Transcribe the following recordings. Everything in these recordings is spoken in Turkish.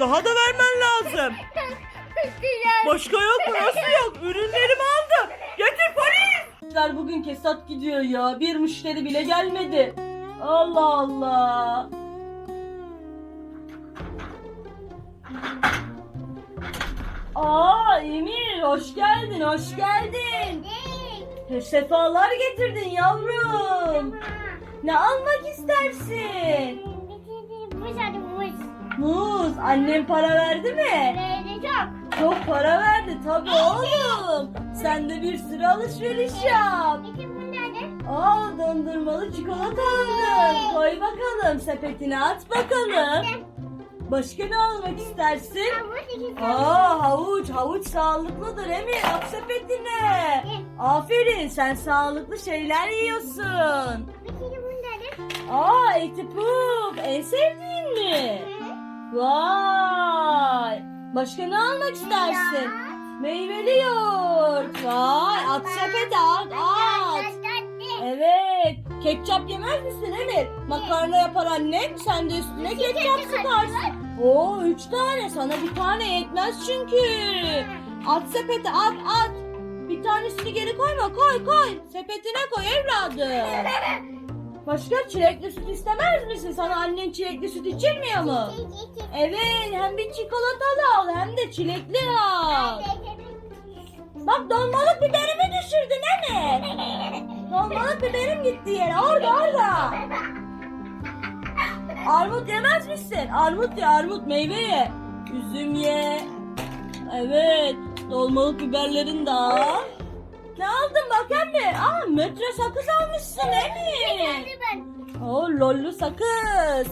Daha da vermen lazım. Başka yok mu? Nasıl yok? Ürünlerimi aldım. Getir polis. Bugün kesat gidiyor ya. Bir müşteri bile gelmedi. Allah Allah. Aa Emir hoş geldin hoş geldin. Sefalar getirdin yavrum. Ne almak istersin? Muz annem para verdi mi? Çok para verdi tabii oğlum. Sen de bir sürü alışveriş yap. Aa dondurmalı çikolata aldın. Koy bakalım sepetine at bakalım. Başka ne almak istersin? Aa havuç, havuç sağlıklıdır Emir. At sepetine. Aferin sen sağlıklı şeyler yiyorsun. Aa eti puf en sevdiğin mi? Vay. Başka ne almak istersin? Meyveli yoğurt. Vay at sepete at at. Evet. Ketçap yemez misin Emir? Makarna yapar annem. Sen de üstüne ketçap sıkarsın. Oo üç tane. Sana bir tane yetmez çünkü. At sepete at at. Bir tanesini geri koyma. Koy koy. Sepetine koy evladım. Başka çilekli süt istemez misin? Sana annen çilekli süt içirmiyor mu? Evet hem bir çikolatalı al hem de çilekli al. Bak dolmalık biberimi düşürdün Emir. Dolmalık biberim gitti yere. Orada orada. Armut yemez misin? Armut ye armut meyve ye. Üzüm ye. Evet. Dolmalık biberlerin de al. Ne aldın bak Emir? Aa metre sakız almışsın Emir. Oo lollu sakız.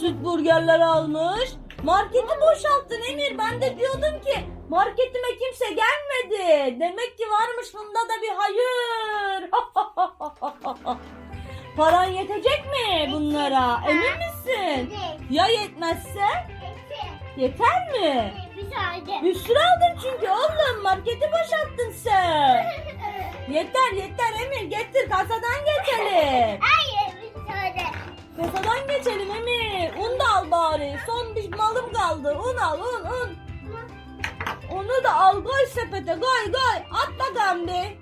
Süt burgerler almış. Marketi boşalttın Emir. Ben de diyordum ki marketime kimse gelmedi. Demek ki varmış bunda da bir hayır. Paran yetecek mi bunlara? Emin misin? Ya yetmezse? Yeter mi? Bir sürü aldın çünkü oğlum. Sen. Yeter yeter Emir getir kasadan geçelim. Kasadan geçelim Emir. Un da al bari. Son bir malım kaldı. Un al un un. Onu da al koy sepete koy koy. At bakalım bir.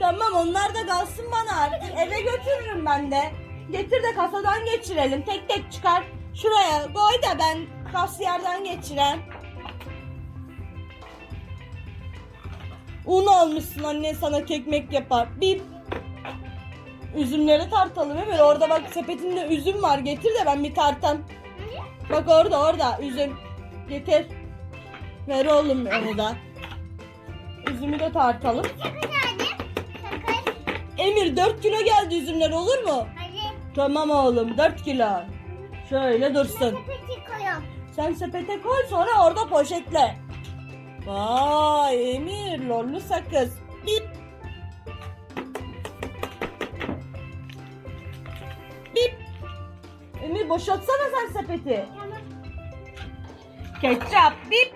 Tamam onlar da kalsın bana artık. Eve götürürüm ben de. Getir de kasadan geçirelim. Tek tek çıkar. Şuraya koy da ben kasiyerden geçirem. Un almışsın annen sana kekmek yapar. Bip. Üzümleri tartalım Emir. Orada bak sepetinde üzüm var. Getir de ben bir tartam. Bak orada orada üzüm. Getir. Ver oğlum onu da. Üzümü de tartalım. Emir 4 kilo geldi üzümler olur mu? Tamam oğlum 4 kilo. Şöyle dursun. Sen sepete koy sonra orada poşetle. Vay Emir lollu sakız. Bip. Bip. Emir boşaltsana sen sepeti. Ketçap bip.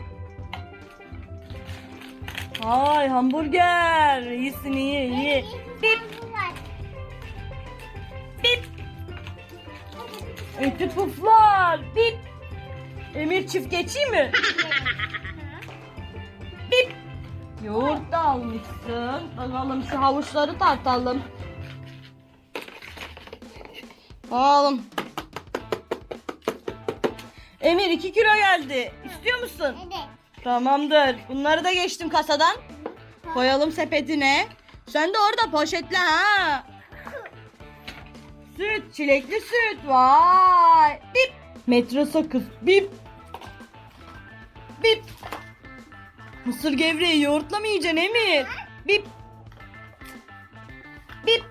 Ay hamburger. İyisin iyi iyi. Bip bip. Eti puflar. Bip. Emir çift geçeyim mi? Bip. Yoğurt da almışsın. Bakalım şu havuçları tartalım. Alalım. Emir 2 kilo geldi. İstiyor musun? Tamamdır. Bunları da geçtim kasadan. Koyalım sepetine. Sen de orada poşetle ha. Süt, çilekli süt. Vay. Bip. Metro sakız. Bip. Bip. Mısır gevreği yoğurtla mı yiyeceksin Emir? Bip. Bip.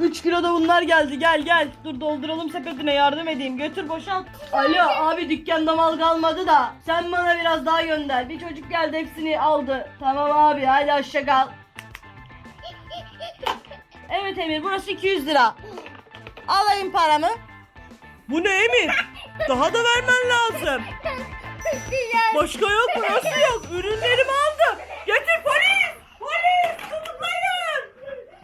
3 kilo da bunlar geldi. Gel gel. Dur dolduralım sepetine yardım edeyim. Götür boşalt. Alo abi dükkanda mal kalmadı da sen bana biraz daha gönder. Bir çocuk geldi hepsini aldı. Tamam abi hadi hoşça kal. Evet Emir burası 200 lira. Alayım paramı. Bu ne Emir? Daha da vermen lazım. Başka yok mu? Nasıl yok? Ürünlerimi